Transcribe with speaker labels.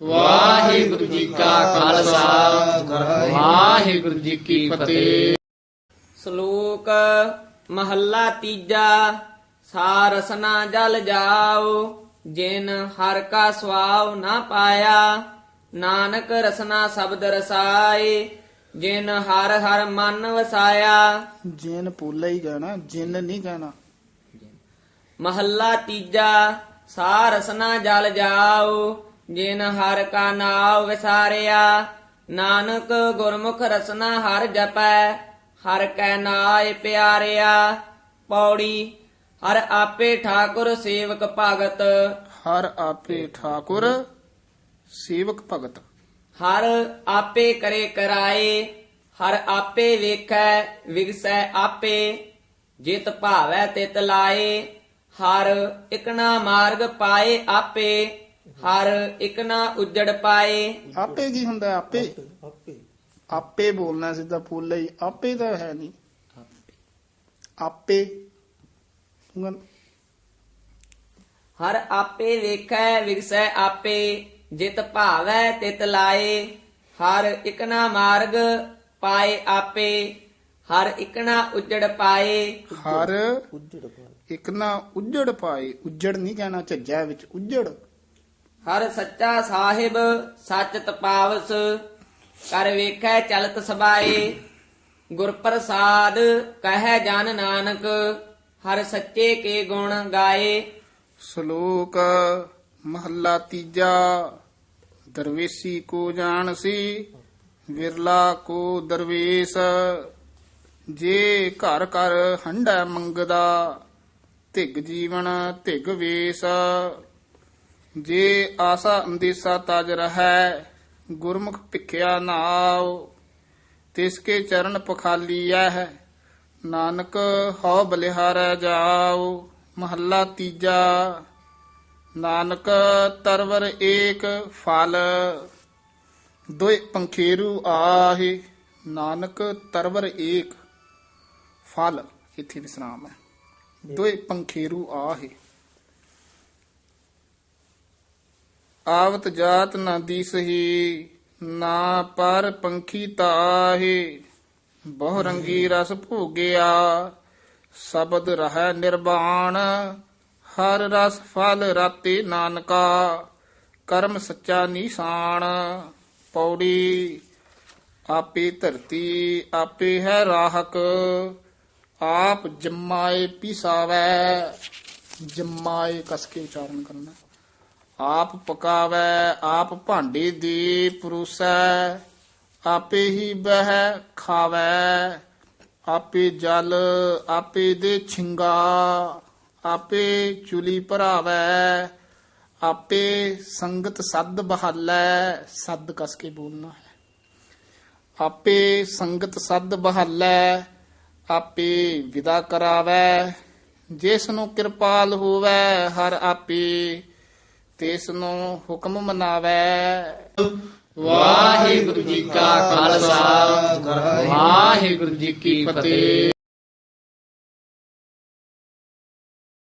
Speaker 1: ਵਾਹਿਗੁਰੂ ਜੀ ਕਾ ਖਾਲਸਾ। ਵਾਹਿਗੁਰੂ ਜੀ ਕੀ ਫਤਿਹ।
Speaker 2: ਸ਼ਲੋਕ ਮਹੱਲਾ ਤੀਜਾ ਸਾਰਸਨਾ ਜਲ ਜਾਓ ਜਿਨ ਹਰ ਕਾ ਸਵਾਵ ਨਾ ਪਾਇਆ ਨਾਨਕ ਰਸਨਾ ਸ਼ਬਦ ਰਸਾਏ ਜਿਨ ਹਰ ਹਰ ਮਨ ਵਸਾਇਆ।
Speaker 3: ਜਿਨ ਪੋਲਾ ਹੀ ਕਹਿਣਾ ਜਿਨ ਨਹੀਂ ਕਹਿਣਾ
Speaker 2: ਮਹੱਲਾ ਤੀਜਾ ਸਾਰਸਨਾ ਜਲ ਜਾਓ ਜਿਨ ਹਰ ਕਾ ਨਾਮ ਵਿਸਾਰਿਆ ਨਾਨਕ ਗੁਰਮੁਖ ਰਸਨਾ ਹਰ ਜਪੈ ਹਰ ਕੈ ਨਾਏ ਪਿਆਰਿਆ। ਪੌੜੀ ਹਰ ਆਪੇ ਠਾਕੁਰ ਸੇਵਕ ਭਗਤ।
Speaker 3: ਹਰ ਆਪੇ ਠਾਕੁਰ ਸੇਵਕ ਭਗਤ।
Speaker 2: ਹਰ ਆਪੇ ਕਰੇ ਕਰਾਏ ਹਰ ਆਪੇ ਵੇਖੈ ਵਿਗਸੈ ਆਪੇ। ਜਿਤ ਭਾਵੈ ਤਿਤ ਲਾਏ ਹਰ ਇਕਨਾ ਮਾਰਗ ਪਾਏ ਆਪੇ। ਹਰ ਇਕਨਾ ਉਜੜ ਪਾਏ।
Speaker 3: ਆਪੇ ਕੀ ਹੁੰਦਾ ਹੈ? ਆਪੇ। ਆਪੇ ਬੋਲਣਾ ਸਿੱਧਾ ਪੋਲਾ ਹੀ ਆਪੇ ਤਾਂ ਹੈ ਨਹੀਂ। ਆਪੇ।
Speaker 2: ਹਰ ਆਪੇ ਵੇਖੈ ਵਿਗਸੈ ਆਪੇ ਜਿਤ ਭਾਵੈ ਤਿਤ ਲਾਏ। ਹਰ ਇਕਨਾ ਮਾਰਗ ਪਾਏ ਆਪੇ ਹਰ ਇਕਨਾ ਉਜੜ ਪਾਏ।
Speaker 3: ਹਰ ਇੱਕ ਨਾ ਉੱਜੜ ਪਾਏ। ਉੱਜੜ ਨਹੀਂ ਕਹਿਣਾ ਝੱਜਾ ਵਿੱਚ ਉੱਜੜ।
Speaker 2: ਹਰ ਸੱਚਾ ਸਾਹਿਬ ਸੱਚ ਤਪਾਵਸ ਕਰ ਵੇਖੈ ਚਲਤ ਸਬਾਏ। ਗੁਰ ਪ੍ਰਸਾਦ ਕਹਿ ਜਨ ਨਾਨਕ, ਹਰ ਸੱਚੇ ਕੇ ਗੁਣ ਗਾਏ।
Speaker 3: ਸ਼ਲੋਕ ਮਹੱਲਾ ਤੀਜਾ, ਦਰਵੇਸੀ ਕੋ ਜਾਣ ਸੀ ਵਿਰਲਾ ਕੋ ਦਰਵੇਸ। ਜੇ ਘਰ ਘਰ ਹੰਡਾ ਮੰਗਦਾ, ਧਿਗ ਜੀਵਨ ਧਿਗ ਵੇਸ। ਜੇ ਆਸਾ ਅੰਦੇਸਾ ਤਜ ਰਹੈ ਗੁਰਮੁਖ ਭਿਖਿਆ ਨਾਉ ਤਿਸ ਕੇ ਚਰਨ ਪਖਾਲੀਐ ਨਾਨਕ ਹਉ ਬਲਿਹਾਰੈ ਜਾਉ ਮਹੱਲਾ ਤੀਜਾ ਨਾਨਕ ਤਰਵਰ ਏਕ ਫਲ ਦੋਇ ਪੰਖੇਰੂ ਆਹੇ ਨਾਨਕ ਤਰਵਰ ਏਕ ਫਲ ਇੱਥੇ ਵਿਸਰਾਮ ਹੈ। ਦੋਇ ਪੰਖੇਰੂ ਆਹੇ। ਆਵਤ ਜਾਤ ਨਾ ਦੀਸਹੀ, ਨਾ ਪਰ ਪੰਖੀ ਤਾਹੇ। ਬਹੁ ਰੰਗੀ ਰਸ ਭੋਗਿਆ, ਸ਼ਬਦ ਰਹਿ ਨਿਰਵਾਣ। ਹਰ ਰਸ ਫਲ ਰਾਤੇ ਨਾਨਕਾ, ਕਰਮ ਸੱਚਾ ਨਿਸ਼ਾਨ। ਪੌੜੀ, ਆਪੇ ਧਰਤੀ, ਆਪੇ ਹੈ ਰਾਹਕ। ਆਪ ਜਮਾਏ ਪਿਸਾਵੈ, ਜਮਾਏ ਕਸ ਕੇ ਉਚਾਰਨ ਕਰਨਾ। ਆਪ ਪਕਾਵੈ, ਆਪ ਭਾਂਡੇ ਦੇ ਪਰੋਸੈ, ਆਪੇ ਹੀ ਬਹਿ ਖਾਵੈ। ਆਪੇ ਜਲ, ਆਪੇ ਦੇ ਛਿੰਗਾ, ਆਪੇ ਚੁਲੀ ਭਰਾਵੈ, ਆਪੇ ਸੰਗਤ ਸੱਦ ਬਹਾਲੈ, ਸੱਦ ਕਸ ਕੇ ਬੋਲਣਾ ਹੈ। ਆਪੇ ਸੰਗਤ ਸੱਦ ਬਹਾਲੈ, ਆਪੇ ਵਿਦਾ ਕਰਾਵੈ। ਜਿਸ ਨੂੰ ਕਿਰਪਾਲ ਹੋਵੈ, ਹਰ ਆਪੇ ਤਿਸ ਨੂੰ ਹੁਕਮ ਮਨਾਵੈ।
Speaker 1: ਵਾਹਿਗੁਰੂ ਜੀ ਕਾ ਖਾਲਸਾ ਵਾਹਿਗੁਰੂ ਜੀ ਕੀ ਫਤਿਹ।